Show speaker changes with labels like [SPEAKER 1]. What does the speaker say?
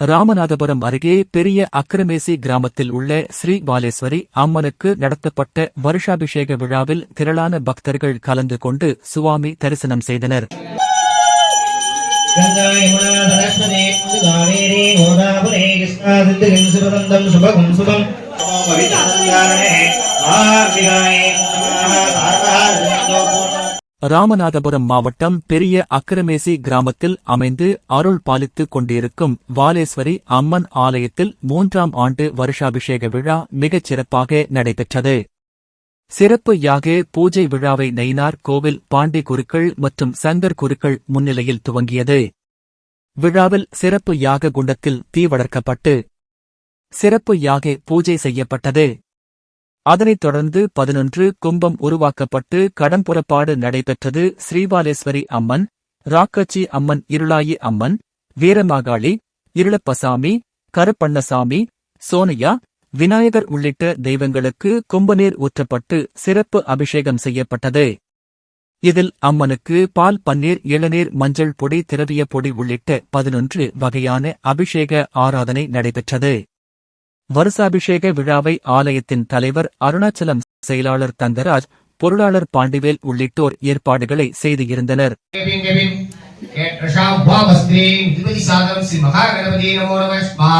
[SPEAKER 1] ராமநாதபுரம் அருகே பெரிய அக்கிரமேசி கிராமத்தில் உள்ள ஸ்ரீ பாலேஸ்வரி அம்மனுக்கு நடத்தப்பட்ட வருஷாபிஷேக விழாவில் திரளான பக்தர்கள் கலந்து கொண்டு சுவாமி தரிசனம் செய்தனர்.
[SPEAKER 2] ஆ
[SPEAKER 1] ராமநாதபுரம் மாவட்டம் பெரிய அக்கிரமேசி கிராமத்தில் அமைந்து அருள் பாலித்துக் கொண்டிருக்கும் வாலேஸ்வரி அம்மன் ஆலயத்தில் மூன்றாம் ஆண்டு வருஷாபிஷேக விழா மிகச் சிறப்பாக நடைபெற்றது. சிறப்பு யாக பூஜை விழாவை நெய்னார் கோவில் பாண்டி குருக்கள் மற்றும் சங்கர் குருக்கள் முன்னிலையில் துவங்கியது. விழாவில் சிறப்பு யாக குண்டத்தில் தீ வளர்க்கப்பட்டு சிறப்பு யாக பூஜை செய்யப்பட்டது. அதனைத் தொடர்ந்து பதினொன்று கும்பம் உருவாக்கப்பட்டு கடம்புறப்பாடு நடைபெற்றது. ஸ்ரீபாலேஸ்வரி அம்மன் ராக்கச்சி அம்மன் இருளாயி அம்மன் வீரமாகாளி இருளப்பசாமி கருப்பண்ணசாமி சோனியா விநாயகர் உள்ளிட்ட தெய்வங்களுக்கு கும்பநீர் ஊற்றப்பட்டு சிறப்பு அபிஷேகம் செய்யப்பட்டது. இதில் அம்மனுக்கு பால் பன்னீர் இளநீர் மஞ்சள் பொடி திரவிய பொடி உள்ளிட்ட பதினொன்று வகையான அபிஷேக ஆராதனை நடைபெற்றது. வருசாபிஷேக விழாவை ஆலயத்தின் தலைவர் அருணாச்சலம் செயலாளர் தங்கராஜ் பொருளாளர் பாண்டிவேல் உள்ளிட்டோர் ஏற்பாடுகளை
[SPEAKER 2] செய்திருந்தனர். சாதம் ஸ்ரீ மகாகணபதி நமோ நமஸ்மா